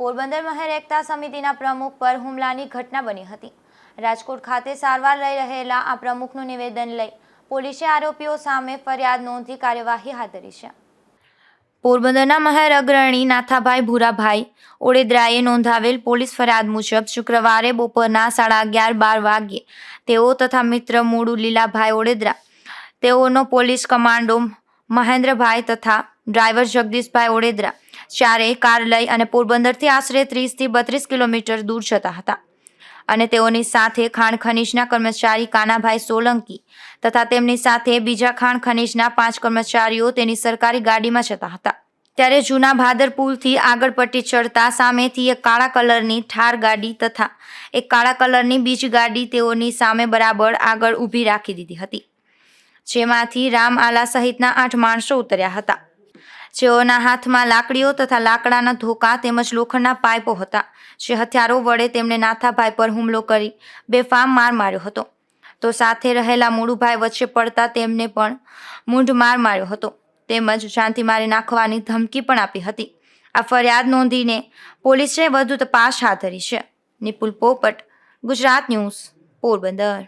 પોરબંદર મહેર એકતા સમિતિના પ્રમુખ પર હુમલાની ઘટના બની હતી. રાજકોટ ખાતે સારવાર લઈ રહેલા આ પ્રમુખનું નિવેદન લઈ પોલીસે આરોપીઓ સામે ફરિયાદ નોંધી કાર્યવાહી હાથ ધરી છે. પોરબંદરના મહેર અગ્રણી નાથાભાઈ ભૂરાભાઈ ઓડેદરાએ નોંધાવેલ પોલીસ ફરિયાદ મુજબ શુક્રવારે બપોરના સાડા અગિયાર બાર વાગ્યે તેઓ તથા મિત્ર મૂળુ લીલાભાઈ ઓડેદરા, તેઓનો પોલીસ કમાન્ડો મહેન્દ્રભાઈ તથા ડ્રાઈવર જગદીશભાઈ ઓડેદરા ચારે કાર લઈ અને પોરબંદરથી આશરે ત્રીસથી બત્રીસ કિલોમીટર દૂર જતા હતા. અને તેઓની સાથે ખાણ ખનીજના કર્મચારી કાનાભાઈ સોલંકી તથા તેમની સાથે બીજા ખાણ ખનીજના પાંચ કર્મચારીઓ તેની સરકારી ગાડીમાં જતા હતા. ત્યારે જૂના ભાદર પુલથી આગળ પટ્ટી ચડતા સામેથી એક કાળા કલરની ઠાર ગાડી તથા એક કાળા કલરની બીજી ગાડી તેઓની સામે બરાબર આગળ ઊભી રાખી દીધી હતી. જેમાંથી રામ આલા સહિતના આઠ માણસો ઉતર્યા હતા. જેઓના હાથમાં લાકડીઓ તથા લાકડાના ધોકા તેમજ લોખંડના પાઇપો હતા, જે હથિયારો વડે તેમણે નાથાભાઈ પર હુમલો કરી બેફામ માર માર્યો હતો. તો સાથે રહેલા મૂળુભાઈ વચ્ચે પડતા તેમને પણ મૂંઢ માર માર્યો હતો. તેમજ જાનથી મારી નાખવાની ધમકી પણ આપી હતી. આ ફરિયાદ નોંધીને પોલીસે વધુ તપાસ હાથ ધરી છે. નિપુલ પોપટ, ગુજરાત ન્યૂઝ, પોરબંદર.